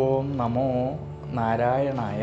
ഓം നമോ നാരായണായ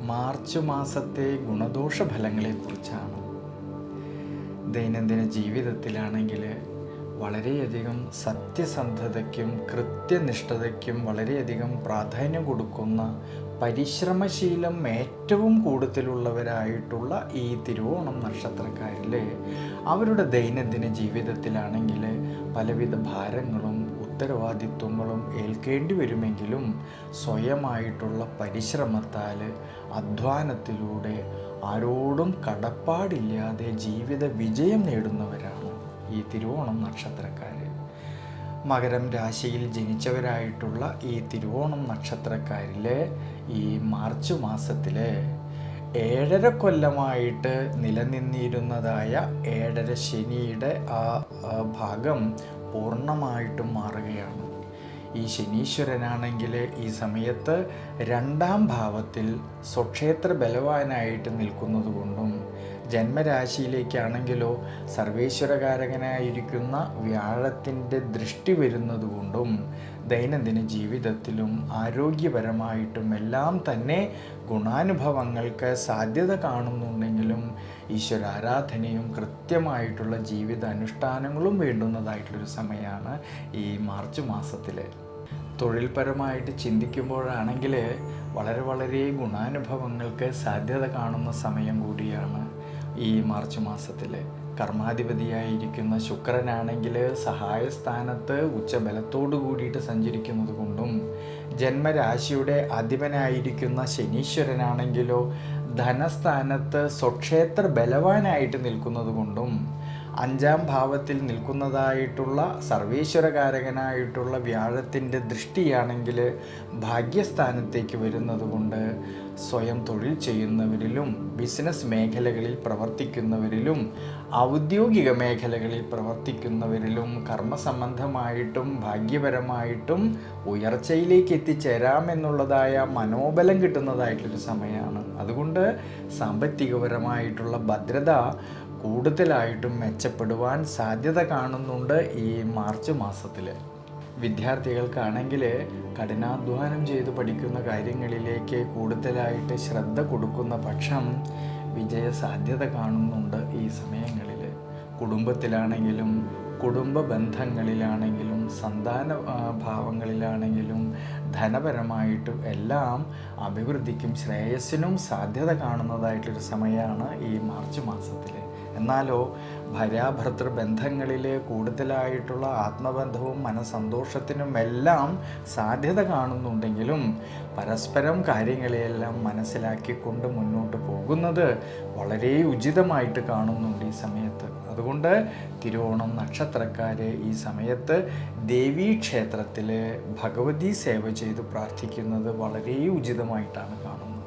മാർച്ച് മാസത്തെ ഗുണദോഷ ഫലങ്ങളെക്കുറിച്ചാണ് ദൈനംദിന ജീവിതത്തിലാണെങ്കിൽ വളരെയധികം സത്യസന്ധതയ്ക്കും കൃത്യനിഷ്ഠതയ്ക്കും വളരെയധികം പ്രാധാന്യം കൊടുക്കുന്ന പരിശ്രമശീലം ഏറ്റവും കൂടുതലുള്ളവരായിട്ടുള്ള ഈ തിരുവോണം നക്ഷത്രക്കാരിൽ അവരുടെ ദൈനംദിന ജീവിതത്തിലാണെങ്കിൽ പലവിധ ഭാരങ്ങളും ഉത്തരവാദിത്വങ്ങളും ഏൽക്കേണ്ടി വരുമെങ്കിലും സ്വയമായിട്ടുള്ള പരിശ്രമത്താൽ അധ്വാനത്തിലൂടെ ആരോടും കടപ്പാടില്ലാതെ ജീവിത വിജയം നേടുന്നവരാണ് ഈ തിരുവോണം നക്ഷത്രക്കാർ. മകരം രാശിയിൽ ജനിച്ചവരായിട്ടുള്ള ഈ തിരുവോണം നക്ഷത്രക്കാരിലെ ഈ മാർച്ച് മാസത്തിലെ ഏഴര കൊല്ലമായിട്ട് നിലനിന്നിരുന്നതായ ഏഴര ശനിയുടെ ആ ഭാഗം പൂർണമായിട്ടും മാറുകയാണ്. ഈ ശനീശ്വരനാണെങ്കിൽ ഈ സമയത്ത് രണ്ടാം ഭാവത്തിൽ സ്വക്ഷേത്ര ബലവാനായിട്ട് നിൽക്കുന്നത് കൊണ്ടും ജന്മരാശിയിലേക്കാണെങ്കിലോ സർവേശ്വരകാരകനായിരിക്കുന്ന വ്യാഴത്തിന്റെ ദൃഷ്ടി വരുന്നതുകൊണ്ടും ദൈനംദിന ജീവിതത്തിലും ആരോഗ്യപരമായിട്ടും എല്ലാം തന്നെ ഗുണാനുഭവങ്ങൾക്ക് സാധ്യത കാണുന്നുണ്ടെങ്കിലും ഈശ്വരാരാധനയും കൃത്യമായിട്ടുള്ള ജീവിത അനുഷ്ഠാനങ്ങളും വേണ്ടുന്നതായിട്ടുള്ളൊരു സമയമാണ് ഈ മാർച്ച് മാസത്തിൽ തൊഴിൽപരമായിട്ട് ചിന്തിക്കുമ്പോഴാണെങ്കിൽ വളരെ വളരെ ഗുണാനുഭവങ്ങൾക്ക് സാധ്യത കാണുന്ന സമയം കൂടിയാണ്. ഈ മാർച്ച് മാസത്തിൽ കർമാധിപതിയായിരിക്കുന്ന ശുക്രനാണെങ്കിൽ സഹായസ്ഥാനത്ത് ഉച്ചബലത്തോടു കൂടിയിട്ട് സഞ്ചരിക്കുന്നത് കൊണ്ടും ജന്മരാശിയുടെ അധിപനായിരിക്കുന്ന ശനീശ്വരനാണെങ്കിലോ ധനസ്ഥാനത്ത് സ്വക്ഷേത്ര ബലവാനായിട്ട് നിൽക്കുന്നത് കൊണ്ടും അഞ്ചാം ഭാവത്തിൽ നിൽക്കുന്നതായിട്ടുള്ള സർവേശ്വരകാരകനായിട്ടുള്ള വ്യാഴത്തിന്റെ ദൃഷ്ടിയാണെങ്കിൽ ഭാഗ്യസ്ഥാനത്തേക്ക് വരുന്നത് കൊണ്ട് സ്വയം തൊഴിൽ ചെയ്യുന്നവരിലും ബിസിനസ് മേഖലകളിൽ പ്രവർത്തിക്കുന്നവരിലും ഔദ്യോഗിക മേഖലകളിൽ പ്രവർത്തിക്കുന്നവരിലും കർമ്മസംബന്ധമായിട്ടും ഭാഗ്യപരമായിട്ടും ഉയർച്ചയിലേക്ക് എത്തിച്ചേരാമെന്നുള്ളതായ മനോബലം കിട്ടുന്നതായിട്ടുള്ളൊരു സമയമാണ്. അതുകൊണ്ട് സാമ്പത്തികപരമായിട്ടുള്ള ഭദ്രത കൂടുതലായിട്ടും മെച്ചപ്പെടുവാൻ സാധ്യത കാണുന്നുണ്ട് ഈ മാർച്ച് മാസത്തിൽ വിദ്യാർത്ഥികൾക്കാണെങ്കിൽ കഠിനാധ്വാനം ചെയ്ത് പഠിക്കുന്ന കാര്യങ്ങളിലേക്ക് കൂടുതലായിട്ട് ശ്രദ്ധ കൊടുക്കുന്ന പക്ഷം വിജയ സാധ്യത കാണുന്നുണ്ട് ഈ സമയങ്ങളിൽ കുടുംബത്തിലാണെങ്കിലും കുടുംബ ബന്ധങ്ങളിലാണെങ്കിലും സന്താന ഭാവങ്ങളിലാണെങ്കിലും ധനപരമായിട്ടും എല്ലാം അഭിവൃദ്ധിക്കും ശ്രേയസ്സിനും സാധ്യത കാണുന്നതായിട്ടൊരു സമയമാണ് ഈ മാർച്ച് മാസത്തിൽ എന്നാലോ ഭര്യാഭർത്തൃ ബന്ധങ്ങളിലെ കൂടുതലായിട്ടുള്ള ആത്മബന്ധവും മനസ്സന്തോഷത്തിനുമെല്ലാം സാധ്യത കാണുന്നുണ്ടെങ്കിലും പരസ്പരം കാര്യങ്ങളെയെല്ലാം മനസ്സിലാക്കിക്കൊണ്ട് മുന്നോട്ട് പോകുന്നത് വളരെ ഉചിതമായിട്ട് കാണുന്നുണ്ട് ഈ സമയത്ത്. അതുകൊണ്ട് തിരുവോണം നക്ഷത്രക്കാർ ഈ സമയത്ത് ദേവീ ക്ഷേത്രത്തിൽ ഭഗവതി സേവ ചെയ്ത് പ്രാർത്ഥിക്കുന്നത് വളരെ ഉചിതമായിട്ടാണ് കാണുന്നത്.